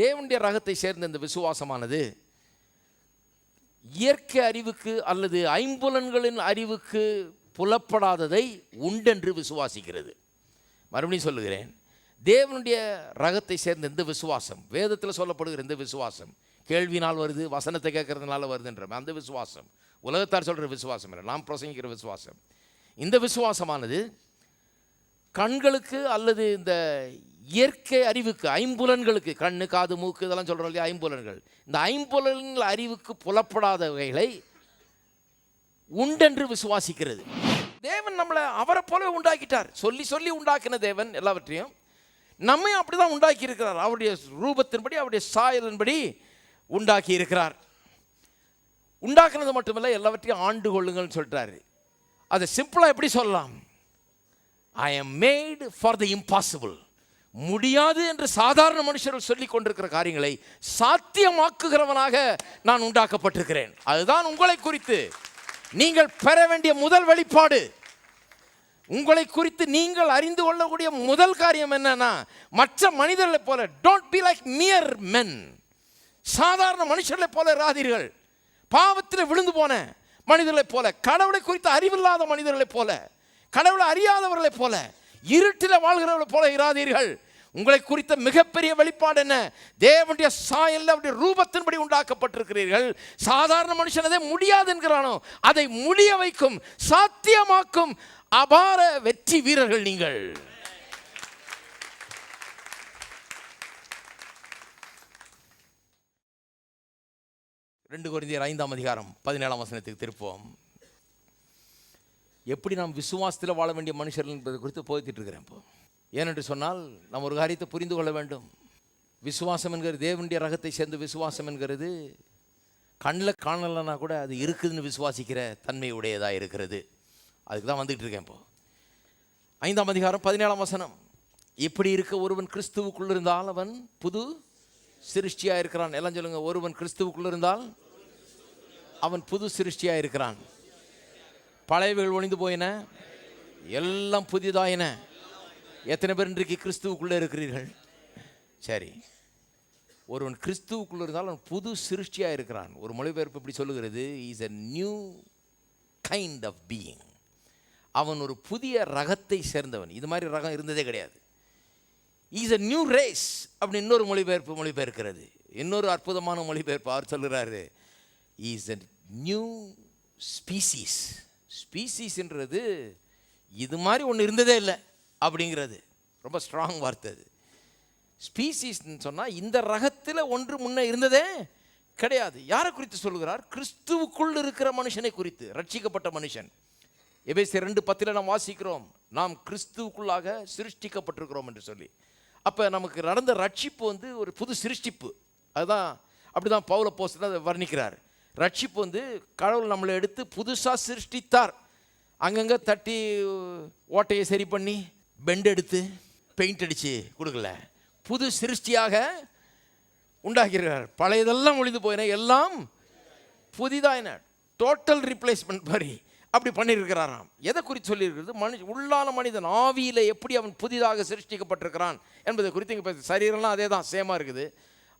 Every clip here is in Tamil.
தேவனுடைய ரகத்தை சேர்ந்த இந்த விசுவாசமானது இயற்கை அறிவுக்கு அல்லது ஐம்புலன்களின் அறிவுக்கு புலப்படாததை உண்டென்று விசுவாசிக்கிறது. மறுபடியும் சொல்லுகிறேன் தேவனுடைய ரகத்தை சேர்ந்த இந்த விசுவாசம் வேதத்தில் சொல்லப்படுகிற இந்த விசுவாசம் கேள்வினால் வருது வசனத்தை கேட்கறதுனால வருதுன்ற அந்த விசுவாசம் உலகத்தார் சொல்கிற விசுவாசம் இல்லை நாம் பிரசங்கிக்கிற விசுவாசம். இந்த விசுவாசமானது கண்களுக்கு அல்லது இந்த இயற்கை அறிவுக்கு ஐம்புலன்களுக்கு கண்ணு காது மூக்கு இதெல்லாம் சொல்கிறோம் இல்லையா ஐம்புலன்கள். இந்த ஐம்புலன்கள் அறிவுக்கு புலப்படாதவைகளை உண்டென்று விசுவாசிக்கிறது. தேவன் நம்மளை அவரை போல உண்டாக்கிட்டார். சொல்லி சொல்லி உண்டாக்கின தேவன் எல்லாவற்றையும் நம்மையும் அப்படி தான் உண்டாக்கி இருக்கிறார் அவருடைய ரூபத்தின்படி அவருடைய சாயலின்படி உண்டாக்கி இருக்கிறார் உண்டாக்குனது மட்டுமல்ல எல்லாவற்றையும் ஆண்டு கொள்ளுங்கள்னு சொல்கிறாரு அதை சிம்பிளாக எப்படி சொல்லலாம்? I am made for the impossible முடியாது என்று சாதாரண மனுஷர்கள் சொல்லி கொண்டிருக்கிற காரியங்களை சாத்தியமாக்குகிறவனாக நான் உண்டாக்கப்பட்டிருக்கிறேன். அதுதான் உங்களை குறித்து. நீங்கள் பெற வேண்டிய முதல் வெளிப்பாடு உங்களை குறித்து நீங்கள் அறிந்து கொள்ளக்கூடிய முதல் காரியம் என்னன்னா மற்ற மனிதர்களைப் போல don't be like mere men சாதாரண மனுஷர்களைப் போல இராதீர்கள். பாவத்தில் விழுந்து போன மனிதர்களைப் போல கடவுளை குறித்து அறிவில்லாத மனிதர்களைப் போல கடவுளை அறியாதவர்களைப் போல இருட்டில் வாழ்கிறவர்கள் போல இராதீர்கள். உங்களை குறித்த மிகப்பெரிய வெளிப்பாடு என்ன? தேவனுடைய சாயல்ல அவருடைய ரூபத்தின்படி உண்டாக்கப்பட்டிருக்கிறீர்கள். சாதாரண மனுஷன் அதை முடியாது என்கிறானோ அதை முடிய வைக்கும் சாத்தியமாக்கும் அபார வெற்றி வீரர்கள் நீங்கள். ரெண்டு குறைந்தியர் ஐந்தாம் அதிகாரம் பதினேழாம் வசனத்துக்கு திருப்போம் எப்படி நாம் விசுவாசத்தில் வாழ வேண்டிய மனுஷர்கள் என்பதை குறித்து போதிட்டு இருக்கிறேன் இப்போ. ஏனென்று சொன்னால் நாம் ஒரு காரியத்தை புரிந்து கொள்ள வேண்டும். விசுவாசம் என்கிறது தேவனுடைய ரகத்தை சேர்ந்து விசுவாசம் என்கிறது. கண்ணில் காணலைன்னா கூட அது இருக்குதுன்னு விசுவாசிக்கிற தன்மை உடையதாக இருக்கிறது. அதுக்கு தான் வந்துகிட்டு இருக்கேன் இப்போது ஐந்தாம் அதிகாரம் பதினேழாம் வசனம். இப்படி இருக்க ஒருவன் கிறிஸ்துவுக்குள்ள இருந்தால் அவன் புது சிருஷ்டியாக இருக்கிறான் எல்லாம் சொல்லுங்கள் ஒருவன் கிறிஸ்துவுக்குள்ள இருந்தால் அவன் புது சிருஷ்டியாக இருக்கிறான் பழையவைகள் ஒழிந்து போயின. எல்லாம் புதிதாயின. எத்தனை பேர் இன்றைக்கு கிறிஸ்துவுக்குள்ளே இருக்கிறீர்கள்? சரி. ஒருவன் கிறிஸ்துவுக்குள்ளே இருந்தால் அவன் புது சிருஷ்டியாக இருக்கிறான். ஒரு மொழிபெயர்ப்பு இப்படி சொல்லுகிறது? Is a new kind of being அவன் ஒரு புதிய ரகத்தை சேர்ந்தவன். இது மாதிரி ரகம் இருந்ததே கிடையாது. இஸ் அ நியூ ரேஸ் அப்படின்னு இன்னொரு மொழிபெயர்ப்பு மொழிபெயர்க்கிறது. இன்னொரு அற்புதமான மொழிபெயர்ப்பு அவர் சொல்கிறாரு இஸ் அ நியூ ஸ்பீசிஸ் ஸ்பீசிஸ்ன்றது இது மாதிரி ஒன்று இருந்ததே இல்லை அப்படிங்கிறது. ரொம்ப ஸ்ட்ராங் வார்த்தை அது. ஸ்பீசிஸ்ன்னு சொன்னால் இந்த ரகத்தில் ஒன்று முன்னே இருந்ததே கிடையாது. யாரை குறித்து சொல்கிறார் கிறிஸ்துவுக்குள் இருக்கிற மனுஷனை குறித்து ரட்சிக்கப்பட்ட மனுஷன். எபேசி ரெண்டு பத்தில் நாம் வாசிக்கிறோம். நாம் கிறிஸ்துவுக்குள்ளாக சிருஷ்டிக்கப்பட்டிருக்கிறோம் என்று சொல்லி. அப்போ நமக்கு நடந்த ரட்சிப்பு வந்து ஒரு புது சிருஷ்டிப்பு. அதுதான் அப்படி தான் பவுல போஸ்ட் அதை வர்ணிக்கிறார். ரட்சிப்பு வந்து கடவுள் நம்மளை எடுத்து புதுசாக சிருஷ்டித்தார். அங்கங்கே தட்டி ஓட்டையை சரி பண்ணி பெண்ட் எடுத்து பெயிண்ட் அடித்து கொடுக்கல. புது சிருஷ்டியாக உண்டாக்கிறார் பழையதெல்லாம் ஒழிந்து போயின எல்லாம் புதிதாக என்ன டோட்டல் ரீப்ளேஸ்மெண்ட் மாதிரி அப்படி பண்ணியிருக்கிறாராம். எதை குறித்து சொல்லியிருக்கிறது? மனுஷ உள்ளான மனிதன் ஆவியில் எப்படி அவன் புதிதாக சிருஷ்டிக்கப்பட்டிருக்கிறான் என்பதை குறித்து இங்கே சரீரம்லாம் அதே தான் சேமாக இருக்குது.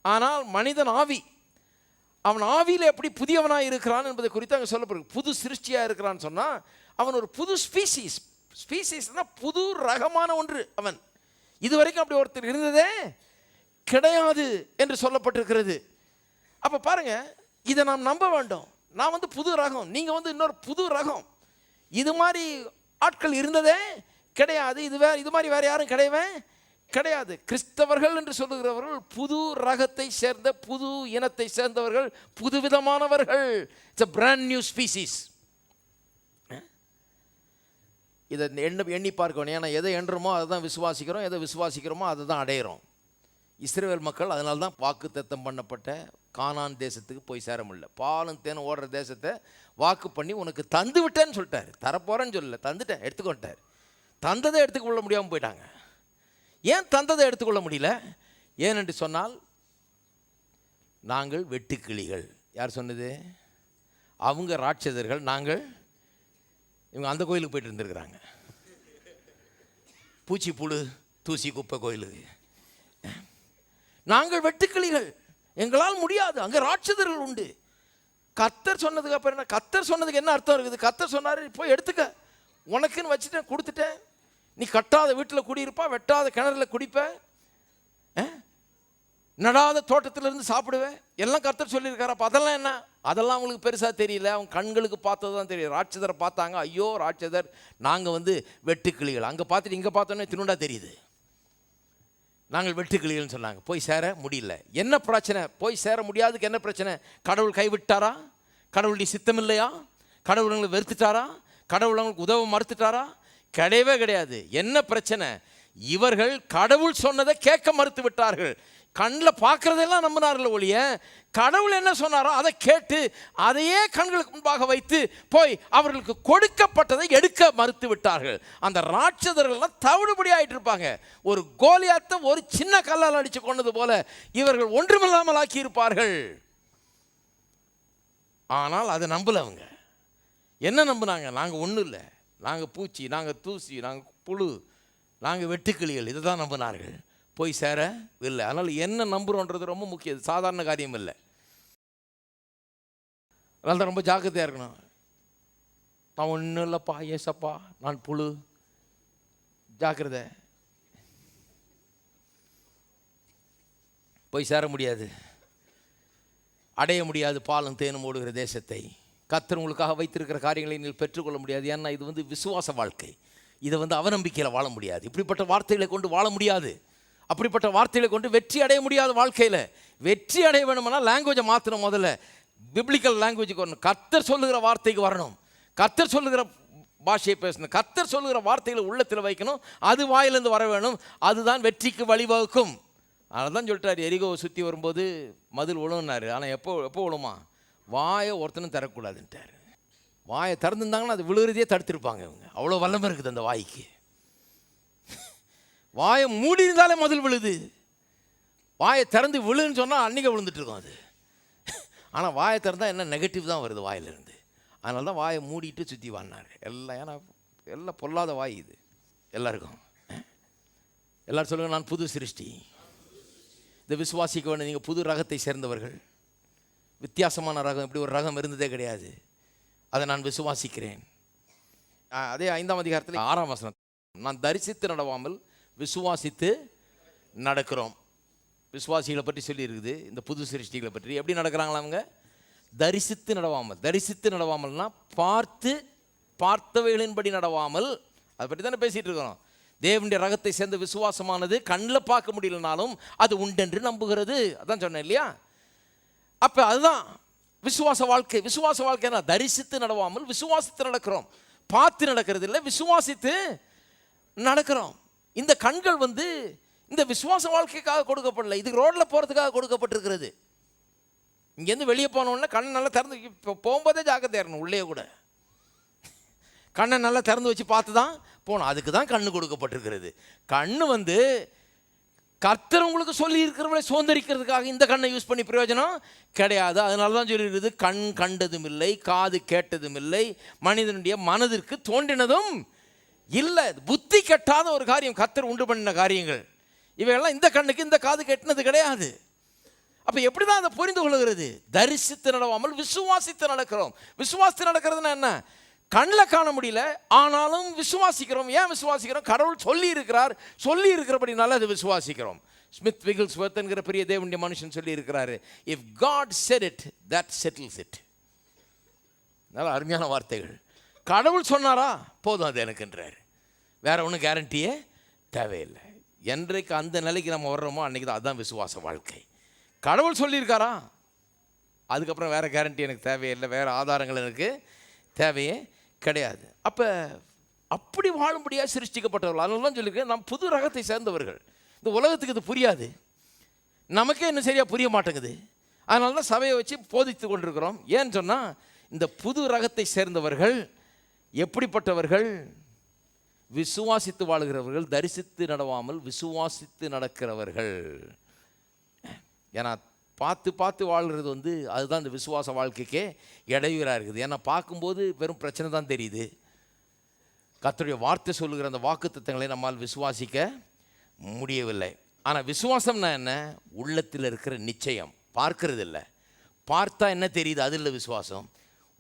ஆனால் மனிதன் ஆவி. அவன் ஆவியில் எப்படி புதியவனாக இருக்கிறான் என்பதை குறித்து அங்கே சொல்லப்படுது. புது சிருஷ்டியாக இருக்கிறான்னு சொன்னால் அவன் ஒரு புது ஸ்பீசிஸ் ஸ்பீசிஸ்னால் புது ரகமான ஒன்று அவன். இது வரைக்கும் அப்படி ஒருத்தர் இருந்ததே கிடையாது என்று சொல்லப்பட்டிருக்கிறது. அப்போ பாருங்க இதை நாம் நம்ப வேண்டும். நான் வந்து புது ரகம் நீங்கள் வந்து இன்னொரு புது ரகம். இது மாதிரி ஆட்கள் இருந்ததே கிடையாது. இது வே இது மாதிரி வேறு யாரும் கிடையவே கிடையாது. கிறிஸ்தவர்கள் என்று சொல்லுகிறவர்கள் புது ரகத்தை சேர்ந்த புது இனத்தை சேர்ந்தவர்கள் புதுவிதமானவர்கள் it's a brand new species இதை எண்ண எண்ணி பார்க்கணும். ஏன்னா எதை எண்ணுறோமோ அதை தான் விசுவாசிக்கிறோம். எதை விசுவாசிக்கிறோமோ அதை தான் அடையிறோம். இஸ்ரேல் மக்கள் அதனால தான் வாக்கு தத்தம் பண்ணப்பட்ட கானான் தேசத்துக்கு போய் சேர முடியல. பாலும் தேனும் ஓடுற தேசத்தை வாக்கு பண்ணி உனக்கு தந்து விட்டேன்னு சொல்லிட்டார். தரப்போகிறேன்னு சொல்லல. தந்துட்டேன். எடுத்துக்கொண்டார். தந்ததை எடுத்துக்கொள்ள முடியாமல் போயிட்டாங்க. ஏன் தந்ததை எடுத்துக்கொள்ள முடியல? ஏனென்று சொன்னால் நாங்கள் வெட்டுக்கிளிகள். யார் சொன்னது? அவங்க ராட்சதர்கள் நாங்கள் இவங்க அந்த கோயிலுக்கு போயிட்டு இருந்திருக்கிறாங்க. பூச்சி புழு தூசி குப்பை கோயிலுக்கு நாங்கள் வெட்டுக்கிளிகள். எங்களால் முடியாது. அங்கே ராட்சதர்கள் உண்டு. கத்தர் சொன்னதுக்கு அப்புறம் என்ன? கத்தர் சொன்னதுக்கு என்ன அர்த்தம் இருக்குது? கத்தர் சொன்னார் போய் எடுத்துக்க. உனக்குன்னு வச்சுட்டேன் கொடுத்துட்டேன். நீ கட்டாத வீட்டில் குடியிருப்பா வெட்டாத கிணறுல குடிப்ப. ஆ? நடாத தோட்டத்திலிருந்து சாப்பிடுவேன் எல்லாம் கர்த்தர் சொல்லியிருக்காரு. அப்போ அதெல்லாம் என்ன? அதெல்லாம் அவங்களுக்கு பெருசாக தெரியல. அவங்க கண்களுக்கு பார்த்தது தான் தெரியும். ராட்சதரை பார்த்தாங்க. ஐயோ ராட்சதர் நாங்கள் வந்து வெட்டுக்கிளிகள். அங்கே பார்த்துட்டு இங்கே பார்த்தோன்னே திருண்டா தெரியுது. நாங்கள் வெட்டுக்கிளிகள்னு சொன்னாங்க. போய் சேர முடியல. என்ன பிரச்சனை? போய் சேர முடியாதுக்கு என்ன பிரச்சனை? கடவுள் கைவிட்டாரா கடவுளுடைய சித்தம் இல்லையா? கடவுள் உங்களை வெறுத்துட்டாரா? கடவுள் உங்களுக்கு உதவ மறுத்துட்டாரா? கிடையவே கிடையாது. என்ன பிரச்சனை? இவர்கள் கடவுள் சொன்னதை கேட்க மறுத்து விட்டார்கள். கண்ணில் பார்க்குறதெல்லாம் நம்பினார்கள் ஒழிய கடவுள் என்ன சொன்னாரோ அதை கேட்டு அதையே கண்களுக்கு முன்பாக வைத்து போய் அவர்களுக்கு கொடுக்கப்பட்டதை எடுக்க மறுத்து விட்டார்கள். அந்த ராட்சதர்கள்லாம் தவிடுபடி ஆகிட்டு இருப்பாங்க. ஒரு கோலியாத்தை ஒரு சின்ன கல்லால் அடித்து கொண்டது போல இவர்கள் ஒன்றுமில்லாமல் ஆக்கி இருப்பார்கள் ஆனால் அதை நம்பல அவங்க. என்ன நம்புனாங்க? நாங்கள் ஒன்றும் இல்லை. நாங்கள் பூச்சி நாங்கள் தூசி நாங்கள் புழு நாங்கள் வெட்டுக்கிளிகள் இதை தான் நம்பினார்கள். போய் சேர இல்லை அதனால் என்ன நம்புகிறோன்றது ரொம்ப முக்கியம். இது சாதாரண காரியம் இல்லை. அதனால தான் ரொம்ப ஜாக்கிரதையாக இருக்கணும். நான் ஒன்றும் இல்லைப்பா ஏசப்பா நான் புழு. ஜாக்கிரதை. போய் சேர முடியாது. அடைய முடியாது. பாலும் தேனும் ஓடுகிற தேசத்தை. கத்தர் உங்களுக்காக வைத்திருக்கிற காரியங்களை நீங்கள் பெற்றுக்கொள்ள முடியாது. ஏன்னா இது வந்து விசுவாச வாழ்க்கை. இதை வந்து அவநம்பிக்கையில் வாழ முடியாது. இப்படிப்பட்ட வார்த்தைகளை கொண்டு வாழ முடியாது. அப்படிப்பட்ட வார்த்தைகளை கொண்டு வெற்றி அடைய முடியாத வாழ்க்கையில் வெற்றி அடைய வேணும்னா லாங்குவேஜை மாற்றணும் முதல்ல. பிப்ளிக்கல் லாங்குவேஜுக்கு வரணும். கத்தர் சொல்லுகிற வார்த்தைக்கு வரணும். கத்தர் சொல்லுகிற பாஷையை பேசணும். கத்தர் சொல்லுகிற வார்த்தைகளை உள்ளத்தில் வைக்கணும். அது வாயிலேருந்து வர வேணும். அதுதான் வெற்றிக்கு வழிவகுக்கும். அதனால தான் சொல்லிட்டார் எரிகோவை சுற்றி வரும்போது மதில் விழுன்னாரு ஆனால் எப்போ எப்போ விழுமா வாயை ஒருத்தனும் தரக்கூடாதுன்ட்டார் வாயை திறந்துருந்தாங்கன்னா அது விழுகிறதே தடுத்திருப்பாங்க இவங்க. அவ்வளோ வல்லமை இருக்குது அந்த வாய்க்கு. வாயை மூடி இருந்தாலே முதல் விழுது. வாயை திறந்து விழுன்னு சொன்னால் அன்றைக்கி விழுந்துட்டு இருக்கும் அது. ஆனால் வாயை திறந்தால் என்ன நெகட்டிவ் தான் வருது வாயிலிருந்து. அதனால தான் வாயை மூடிட்டு சுற்றி வாடினார் எல்லாம் ஏன்னா எல்லாம் பொல்லாத வாய் இது. எல்லாருக்கும். எல்லோரும் சொல்லுங்கள் நான் புது சிருஷ்டி. இந்த விசுவாசிக்க வேண்டிய நீங்கள் புது ரகத்தை சேர்ந்தவர்கள். வித்தியாசமான ரகம் இப்படி ஒரு ரகம் இருந்ததே கிடையாது. அதை நான் விசுவாசிக்கிறேன். அதே ஐந்தாம் அதிகாரத்தில் ஆறாம் வசனம். நான் தரிசித்து நடவாமல் விசுவாசித்து நடக்கிறோம். விசுவாசிகளை பற்றி சொல்லியிருக்குது இந்த புது சிருஷ்டிகளை பற்றி. எப்படி நடக்கிறாங்களா அவங்க? தரிசித்து நடவாமல். தரிசித்து நடவாமல்னா பார்த்து பார்த்தவைகளின்படி நடவாமல். அதை பற்றி தானே பேசிகிட்டு இருக்கிறோம். தேவனுடைய ரகத்தை சேர்ந்த விசுவாசமானது கண்ணில் பார்க்க முடியலனாலும் அது உண்டென்று நம்புகிறது. அதான் சொன்னேன் இல்லையா? அப்போ அதுதான் விசுவாச வாழ்க்கை. விசுவாச வாழ்க்கைனா தரிசித்து நடவாமல் விசுவாசித்து நடக்கிறோம். பார்த்து நடக்கிறது இல்லை விசுவாசித்து நடக்கிறோம். இந்த கண்கள் வந்து இந்த விசுவாச வாழ்க்கைக்காக கொடுக்கப்படல. இது ரோட்டில் போகிறதுக்காக கொடுக்கப்பட்டிருக்கிறது. இங்கேருந்து வெளியே போனோடனே கண்ணை நல்லா திறந்து இப்போ போகும்போதே ஜாக்கிரதையா இருக்கணும் உள்ளே கூட. கண்ணை நல்லா திறந்து வச்சு பார்த்து தான் போகணும். அதுக்கு தான் கண்ணு கொடுக்கப்பட்டிருக்கிறது. கண்ணு வந்து கர்த்தர் உங்களுக்கு சொல்லி இருக்கிறவரை சுதந்திரிக்கிறதுக்காக இந்த கண்ணை யூஸ் பண்ணி பிரயோஜனம் கிடையாது. அதனால தான் சொல்லியிருக்குது கண் கண்டதும் இல்லை காது கேட்டதும் இல்லை மனிதனுடைய மனதிற்கு தோன்றினதும் இல்லை. புத்தி கெட்டாத ஒரு காரியம் கர்த்தர் உண்டு பண்ணின காரியங்கள். இவையெல்லாம் இந்த கண்ணுக்கு இந்த காது கெட்டினது கிடையாது. அப்போ எப்படி தான் அதை புரிந்து கொள்கிறது? தரிசித்து நடவாமல் விசுவாசித்து நடக்கிறோம். விசுவாசித்து நடக்கிறதுனா என்ன? கண்ணில் காண முடியல. ஆனாலும் விசுவாசிக்கிறோம். ஏன் விசுவாசிக்கிறோம்? கடவுள் சொல்லி இருக்கிறார் சொல்லி இருக்கிறபடினால அது விசுவாசிக்கிறோம். ஸ்மித் விகில்ஸ் வர்த்தன்கிற பெரிய தேவனுடைய மனுஷன் சொல்லி இருக்கிறாரு if God said it that settles it நல்ல அருமையான வார்த்தைகள். கடவுள் சொன்னாரா? போதும் அது எனக்குன்றார். வேற ஒன்றும் கேரண்டியே தேவையில்லை. என்றைக்கு அந்த நிலைக்கு நம்ம வர்றோமோ அன்றைக்கி தான் அதுதான் விசுவாச வாழ்க்கை. கடவுள் சொல்லியிருக்காரா? அதுக்கப்புறம் வேறு கேரண்டி எனக்கு தேவையில்லை. வேறு ஆதாரங்கள் எனக்கு தேவையே கிடையாது. அப்போ அப்படி வாழும்படியாக சிருஷ்டிக்கப்பட்டவர்கள். அதனால தான் சொல்லியிருக்கேன் நாம் புது ரகத்தை சேர்ந்தவர்கள். இந்த உலகத்துக்கு இது புரியாது. நமக்கே இன்னும் சரியாக புரிய மாட்டேங்குது. அதனால தான் சபையை வச்சு போதித்து கொண்டிருக்கிறோம். ஏன்னு சொன்னால் இந்த புது ரகத்தை சேர்ந்தவர்கள் எப்படிப்பட்டவர்கள்? விசுவாசித்து வாழுகிறவர்கள் தரிசித்து நடவாமல் விசுவாசித்து நடக்கிறவர்கள். ஏன்னா பார்த்து பார்த்து வாழ்கிறது வந்து அதுதான் இந்த விசுவாச வாழ்க்கைக்கே இடையூறாக இருக்குது. ஏன்னா பார்க்கும்போது வெறும் பிரச்சனை தான் தெரியுது. கத்தருடைய வார்த்தை சொல்லுகிற அந்த வாக்குத்தத்தங்களை நம்மால் விசுவாசிக்க முடியவில்லை. ஆனால் விசுவாசம்னா என்ன? உள்ளத்தில் இருக்கிற நிச்சயம். பார்க்கறது இல்லை பார்த்தா என்ன தெரியுது? அது இல்லை விசுவாசம்.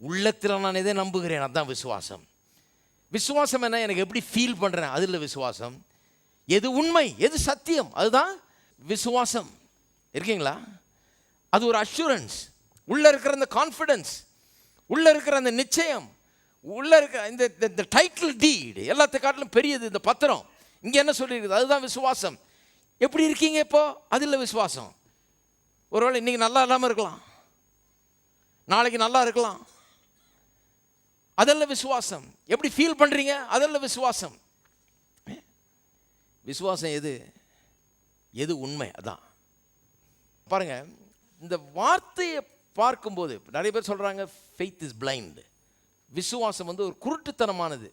உள்ளத்தில் நான் எதை நம்புகிறேன். அதுதான் விசுவாசம். விசுவாசம் என்ன? எனக்கு எப்படி ஃபீல் பண்ணுறேன் அது இல்லை விசுவாசம். எது உண்மை? எது சத்தியம்? அதுதான் விசுவாசம். இருக்கீங்களா? அது ஒரு அஷூரன்ஸ் உள்ளே இருக்கிற அந்த கான்ஃபிடன்ஸ் உள்ளே இருக்கிற அந்த நிச்சயம் உள்ளே இருக்கிற இந்த இந்த டைட்டில் டீடு எல்லாத்தை காட்டிலும் பெரியது இந்த பத்திரம். இங்கே என்ன சொல்லியிருக்குது? அதுதான் விசுவாசம். எப்படி இருக்கீங்க இப்போ? அது இல்லை விசுவாசம். ஒருவேளை இன்றைக்கி நல்லா இல்லாமல் இருக்கலாம். நாளைக்கு நல்லா இருக்கலாம். அதெல்லாம் விசுவாசம். எப்படி ஃபீல் பண்ணுறீங்க அதெல்லாம் விசுவாசம். விசுவாசம் எது? எது உண்மை? அதான். பாருங்கள் இந்த வார்த்தையை பார்க்கும்போது நிறைய பேர் சொல்கிறாங்க ஃபெய்த் இஸ் பிளைண்டு விசுவாசம் வந்து ஒரு குருட்டுத்தனமானது.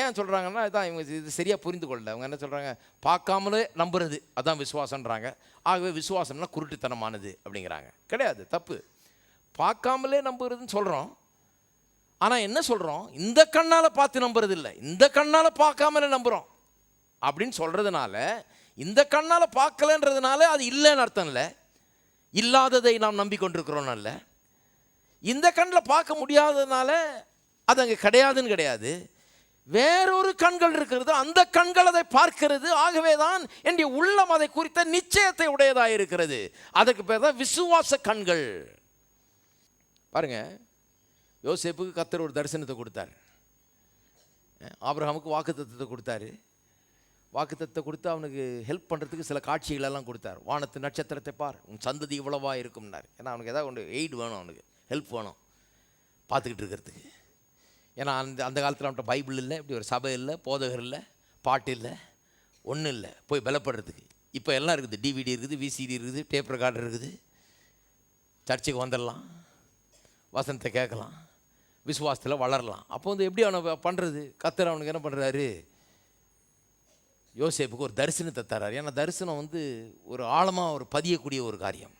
ஏன் சொல்கிறாங்கன்னா இதான் இவங்க இது சரியாக புரிந்து கொள்ளல. அவங்க என்ன சொல்கிறாங்க பார்க்காமலே நம்புறது. அதான் விசுவாசன்றாங்க ஆகவே விசுவாசம்னா குருட்டுத்தனமானது அப்படிங்கிறாங்க. கிடையாது தப்பு. பார்க்காமலே நம்புறதுன்னு சொல்கிறோம் ஆனால் என்ன சொல்கிறோம் இந்த கண்ணால் பார்த்து நம்புறது இல்லை இந்த கண்ணால் பார்க்காமலே நம்புகிறோம் அப்படின்னு சொல்கிறதுனால இந்த கண்ணால் பார்க்கலன்றதுனால அது இல்லைன்னு அர்த்தம் இல்லை. இல்லாததை நாம் நம்பிக்கொண்டிருக்கிறோம் அல்ல. இந்த கண்ணில் பார்க்க முடியாததுனால அது அங்கே கிடையாதுன்னு கிடையாது. வேறொரு கண்கள் இருக்கிறது அந்த கண்கள் அதை பார்க்கிறது ஆகவே தான் என்னுடைய உள்ளம் அதை குறித்த நிச்சயத்தை உடையதாக இருக்கிறது. அதுக்கு பேர் தான் விசுவாச கண்கள். பாருங்க யோசேப்புக்கு கத்தர் ஒரு தரிசனத்தை கொடுத்தார். ஆபிரகாமுக்கு வாக்குத்தத்தத்தை கொடுத்தாரு. வாக்குத்தத்தை கொடுத்து அவனுக்கு ஹெல்ப் பண்ணுறதுக்கு சில காட்சிகளெல்லாம் கொடுத்தார். வானத்து நட்சத்திரத்தை பார் உன் சந்ததி இவ்வளவா இருக்கும்னார். ஏன்னா அவனுக்கு ஏதாவது ஒன்று எய்டு வேணும் அவனுக்கு ஹெல்ப் வேணும் பார்த்துக்கிட்டு இருக்கிறதுக்கு. ஏன்னா அந்த அந்த காலத்தில் அவன்கிட்ட பைபிள் இல்லை இப்படி ஒரு சபை இல்லை போதகர் இல்லை பாட்டு இல்லை ஒன்றும் இல்லை. போய் பலப்படுறதுக்கு. இப்போ எல்லாம் இருக்குது. டிவிடி இருக்குது விசிடி இருக்குது டேப் ரெக்கார்டர் இருக்குது. சர்ச்சுக்கு வந்துடலாம். வசனத்தை கேட்கலாம். விசுவாசத்தில் வளரலாம். அப்போ வந்து எப்படி அவனை பண்ணுறது கத்தர் அவனுக்கு என்ன பண்ணுறாரு யோசேப்புக்கு ஒரு தரிசனத்தை தர்றாரு ஏன்னா தரிசனம் வந்து ஒரு ஆழமாக ஒரு பதியக்கூடிய ஒரு காரியம்.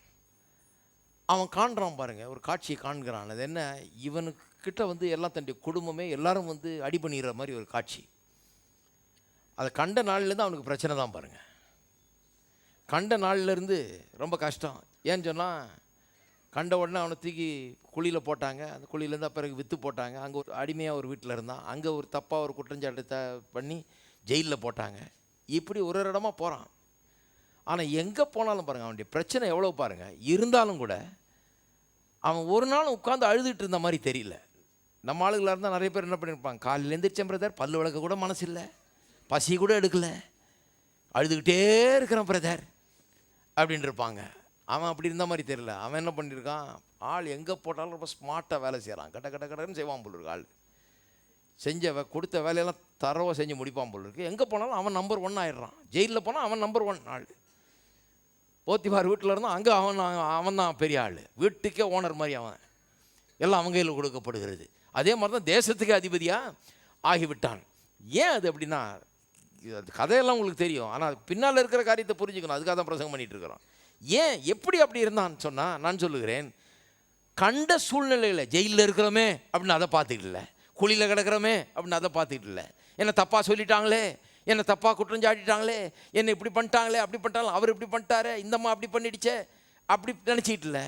அவன் காண்றான் பாருங்கள் ஒரு காட்சியை காண்கிறான். அது என்ன? இவனுக்கிட்ட வந்து எல்லாம் தன்னுடைய குடும்பமே எல்லாரும் வந்து அடி பண்ணிடுற மாதிரி ஒரு காட்சி. அதை கண்ட நாள்லேருந்து அவனுக்கு பிரச்சனை தான் பாருங்கள் கண்ட நாள்லேருந்து ரொம்ப கஷ்டம். ஏன்னு சொன்னால் கண்ட உடனே அவனை தூக்கி குழியில் போட்டாங்க. அந்த குழியிலேருந்து பிறகு விற்று போட்டாங்க. அங்கே ஒரு அடிமையாக ஒரு வீட்டில் இருந்தான். அங்கே ஒரு தப்பாக ஒரு குற்றஞ்சாட்டத்தை பண்ணி ஜெயிலில் போட்டாங்க. இப்படி ஒரு ஒரு இடமா போகிறான் ஆனால் எங்கே போனாலும் பாருங்கள் அவனுடைய பிரச்சனை எவ்வளோ பாருங்கள் இருந்தாலும் கூட அவன் ஒரு நாள் உட்காந்து அழுதுட்டு இருந்த மாதிரி தெரியல. நம்ம ஆளுகளாக இருந்தால் நிறைய பேர் என்ன பண்ணியிருப்பாங்க காலையில் எழுந்திரிச்சேன் பிரதர் பல்லு விளக்க கூட மனசு இல்லை. பசி கூட எடுக்கல. அழுதுகிட்டே இருக்கிறான் பிரதர் அப்படின்னு இருப்பாங்க. அவன் அப்படி இருந்த மாதிரி தெரியல. அவன் என்ன பண்ணியிருக்கான் ஆள் எங்கே போட்டாலும் ரொம்ப ஸ்மார்ட்டாக வேலை செய்கிறான் கட்ட கட்ட கடன்னு செய்வான் போல் இருக்கு ஆள். செஞ்ச கொடுத்த வேலையெல்லாம் தரவாக செஞ்சு முடிப்பான் போல் இருக்குது எங்கே போனாலும் அவன் நம்பர் ஒன் ஆயிடுறான். ஜெயிலில் போனால் அவன் நம்பர் ஒன் ஆள். போத்திபார் வீட்டில் இருந்தால் அங்கே அவன் அவன் தான் பெரிய ஆள். வீட்டுக்கே ஓனர் மாதிரி அவன். எல்லாம் அவங்க கையில் கொடுக்கப்படுகிறது. அதே மாதிரி தான் தேசத்துக்கே அதிபதியாக ஆகிவிட்டான். ஏன் அது அப்படின்னா அது கதையெல்லாம் உங்களுக்கு தெரியும். ஆனால் அதுக்கு பின்னால் இருக்கிற காரியத்தை புரிஞ்சுக்கணும். அதுக்காக தான் பிரசங்கம் பண்ணிகிட்டு இருக்கிறோம். ஏன் எப்படி அப்படி இருந்தான்னு சொன்னால் நான் சொல்லுகிறேன் கண்ட சூழ்நிலையில் ஜெயிலில் இருக்கிறோமே அப்படின்னு அதை பார்த்துக்கல. குழியில் கிடக்கிறோமே அப்படின்னு அதை பார்த்துக்கிட்டு இல்லை. என்னை தப்பாக சொல்லிட்டாங்களே என்னை தப்பாக குற்றம் சாட்டிட்டாங்களே என்னை இப்படி பண்ணிட்டாங்களே அப்படி பண்ணிட்டாங்களே அவர் இப்படி பண்ணிட்டாரே இந்தம்மா அப்படி பண்ணிடுச்சே அப்படி நினச்சிக்கிட்டு இல்லை.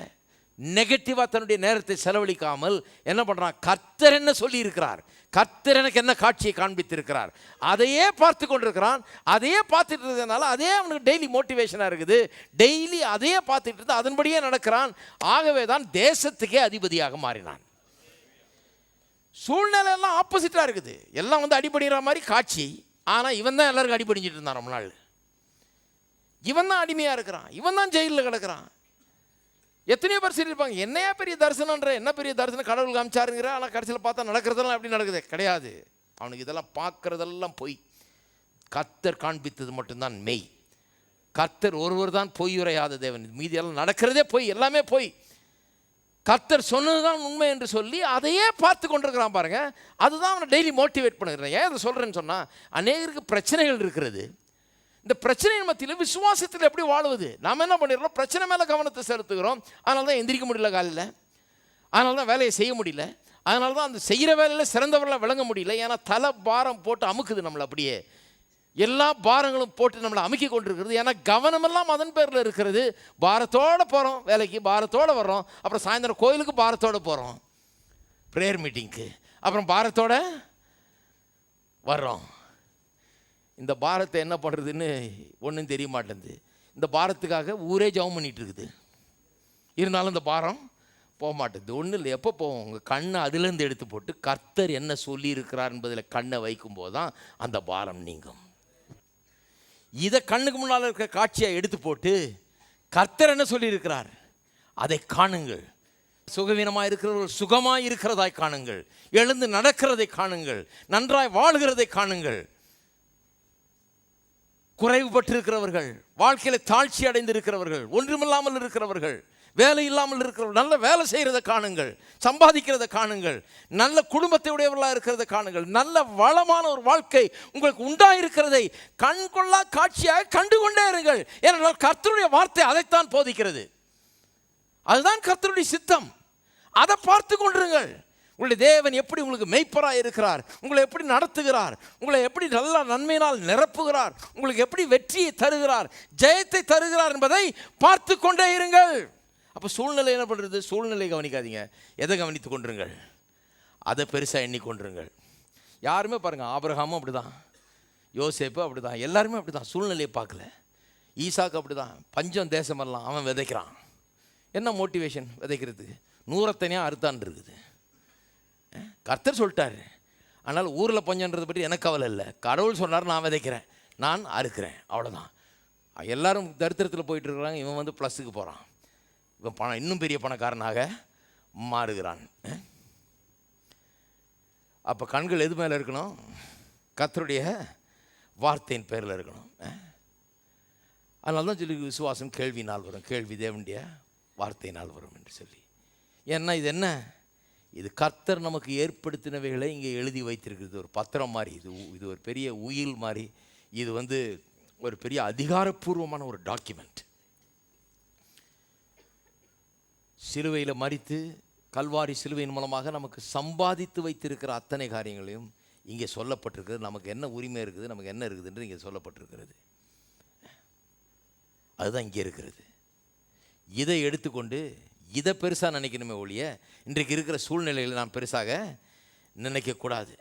நெகட்டிவாக தன்னுடைய நேரத்தை செலவழிக்காமல் என்ன பண்ணுறான் கர்த்தர் என்ன சொல்லியிருக்கிறார்? கர்த்தர் எனக்கு என்ன காட்சியை காண்பித்திருக்கிறார்? அதையே பார்த்து கொண்டிருக்கிறான். அதையே பார்த்துட்டு இருக்கிறதுனால அதே அவனுக்கு டெய்லி மோட்டிவேஷனாக இருக்குது. டெய்லி அதையே பார்த்துட்டு இருந்து அதன்படியே நடக்கிறான். ஆகவே தான் தேசத்துக்கே அதிபதியாக மாறினான். சூழ்நிலை எல்லாம் ஆப்போசிட்டாக இருக்குது. எல்லாம் வந்து அடிபடுகிற மாதிரி காட்சி. ஆனால் இவன் தான் எல்லாருக்கும் அடிபடிஞ்சிட்டு இருந்தான் ரொம்ப நாள். இவன் தான் அடிமையாக இருக்கிறான். இவன் தான் ஜெயிலில் கிடக்கிறான். எத்தனையோ பேர் சொல்லியிருப்பாங்க என்னையா பெரிய தரிசனன்ற என்ன பெரிய தரிசனம்? கடவுள் காமிச்சாருங்கிற? ஆனால் கடைசியில் பார்த்தா நடக்கிறதெல்லாம் எப்படி நடக்குது? கிடையாது. அவனுக்கு இதெல்லாம் பார்க்குறதெல்லாம் பொய். கர்த்தர் காண்பித்தது மட்டும்தான் மெய். கர்த்தர் ஒருவர் தான் பொய் உரையாத தேவன். மீதி எல்லாம் நடக்கிறதே பொய். எல்லாமே பொய். கர்த்தர் சொன்னதுதான் உண்மை என்று சொல்லி அதையே பார்த்து கொண்டிருக்கிறான் பாருங்க. அதுதான் அவனை டெய்லி மோட்டிவேட் பண்ணுறேன் ஏன் அதை சொல்கிறேன்னு சொன்னால் அநேகருக்கு பிரச்சனைகள் இருக்கிறது. இந்த பிரச்சனையின் மத்தியில் விசுவாசத்தில் எப்படி வாழுவது? நாம் என்ன பண்ணிடுறோம்? பிரச்சனை மேலே கவனத்தை செலுத்துகிறோம். அதனால தான் எந்திரிக்க முடியல காலையில். அதனால தான் வேலையை செய்ய முடியல. அதனால தான் அந்த செய்கிற வேலையில் சிறந்தவர்களாக விளங்க முடியல. ஏன்னா தலை பாரம் போட்டு அமுக்குது நம்மளை அப்படியே. எல்லா பாரங்களும் போட்டு நம்மளை அமுக்கி கொண்டிருக்கிறது. ஏன்னா கவனமெல்லாம் அதன் பேரில் இருக்கிறது. பாரத்தோடு போகிறோம் வேலைக்கு பாரத்தோடு வர்றோம். அப்புறம் சாயந்தரம் கோயிலுக்கு பாரத்தோடு போகிறோம் ப்ரேயர் மீட்டிங்க்கு அப்புறம் பாரத்தோட வர்றோம். இந்த பாரத்தை என்ன பண்ணுறதுன்னு ஒன்றும் தெரிய மாட்டேங்குது. இந்த பாரத்துக்காக ஊரே ஜெபம் பண்ணிகிட்ருக்குது. இருக்குது இருந்தாலும் இந்த பாரம் போக மாட்டேங்குது. ஒன்றும் இல்லை. எப்போ போவோம்? உங்கள் கண்ணை அதுலேருந்து எடுத்து போட்டு கர்த்தர் என்ன சொல்லியிருக்கிறார் என்பதில் கண்ணை வைக்கும்போது தான் அந்த பாரம் நீங்கும். இதை கண்ணுக்கு முன்னால் இருக்கிற காட்சியை எடுத்து போட்டு கர்த்தர் என்ன சொல்லியிருக்கிறார்? அதை காணுங்கள். சுகவீனமாக இருக்கிறவர்கள் சுகமாய் இருக்கிறதாய் காணுங்கள். எழுந்து நடக்கிறதை காணுங்கள். நன்றாய் வாழ்கிறதை காணுங்கள். குறைவுபட்டிருக்கிறவர்கள் வாழ்க்கையில் தாழ்ச்சி அடைந்திருக்கிறவர்கள் ஒன்றுமில்லாமல் இருக்கிறவர்கள் வேலை இல்லாமல் இருக்கிறவர்கள் நல்ல வேலை செய்கிறத காணுங்கள் சம்பாதிக்கிறத காணுங்கள் நல்ல குடும்பத்தை உடையவர்களாக இருக்கிறத காணுங்கள் நல்ல வளமான ஒரு வாழ்க்கை உங்களுக்கு உண்டாயிருக்கிறதை கண்கொள்ளா காட்சியாக கண்டு கொண்டே இருங்கள். ஏனென்றால் கர்த்தருடைய வார்த்தை அதைத்தான் போதிக்கிறது. அதுதான் கர்த்தருடைய சித்தம். அதை பார்த்து கொண்டிருங்கள். உங்களுடைய தேவன் எப்படி உங்களுக்கு மெய்ப்பராக இருக்கிறார்? உங்களை எப்படி நடத்துகிறார்? உங்களை எப்படி நல்ல நன்மையினால் நிரப்புகிறார்? உங்களுக்கு எப்படி வெற்றியை தருகிறார்? ஜெயத்தை தருகிறார் என்பதை பார்த்து கொண்டே இருங்கள். அப்போ சூழ்நிலை என்ன பண்ணுறது சூழ்நிலை கவனிக்காதீங்க. எதை கவனித்து கொண்டுருங்கள்? அதை பெருசாக எண்ணிக்கொண்டுருங்கள் யாருமே பாருங்கள் ஆபிரகாமும் அப்படி தான் யோசேப்பு அப்படி தான் எல்லாருமே அப்படி தான் சூழ்நிலையை பார்க்கல. ஈசாக்கு அப்படி தான் பஞ்சம் தேசமெல்லாம் அவன் விதைக்கிறான். என்ன மோட்டிவேஷன் விதைக்கிறதுக்கு நூறத்தனையாக அறுத்தான் இருக்குது. கர்த்தர் சொல்லிட்டாரு. ஆனால் ஊரில் பஞ்சன்றதை பற்றி எனக்கு கவலை இல்லை. கடவுள் சொன்னார் நான் விதைக்கிறேன். நான் அறுக்கிறேன். அவ்வளோதான் எல்லாரும் தரித்திரத்தில் போயிட்டு இருக்கிறாங்க. இவன் வந்து ப்ளஸுக்கு போகிறான் இவன் பணம் இன்னும் பெரிய பணக்காரனாக மாறுகிறான். அப்போ கண்கள் எது மேலே இருக்கணும்? கத்தருடைய வார்த்தையின் பேரில் இருக்கணும். அதனால தான் சொல்லி விசுவாசம் கேள்வினால் வரும். கேள்வி தேவனுடைய வார்த்தையினால் வரும் என்று சொல்லி. ஏன்னா இது என்ன? இது கர்த்தர் நமக்கு ஏற்படுத்தினவைகளை இங்கே எழுதி வைத்திருக்கிறது. ஒரு பத்திரம் மாதிரி. இது உ- இது ஒரு பெரிய உயில் மாதிரி. இது வந்து ஒரு பெரிய அதிகாரப்பூர்வமான ஒரு டாக்குமெண்ட். சிலுவையில் மறித்து கல்வாரி சிலுவையின் மூலமாக நமக்கு சம்பாதித்து வைத்திருக்கிற அத்தனை காரியங்களையும் இங்கே சொல்லப்பட்டிருக்கிறது. நமக்கு என்ன உரிமை இருக்குது நமக்கு என்ன இருக்குதுன்னு இங்கே சொல்லப்பட்டிருக்கிறது. அதுதான் இங்கே இருக்கிறது. இதை எடுத்துக்கொண்டு இதை பெருசாக நினைக்கணுமே ஒழிய இன்றைக்கு இருக்கிற சூழ்நிலையில் நான் பெருசாக நினைக்கக்கூடாது.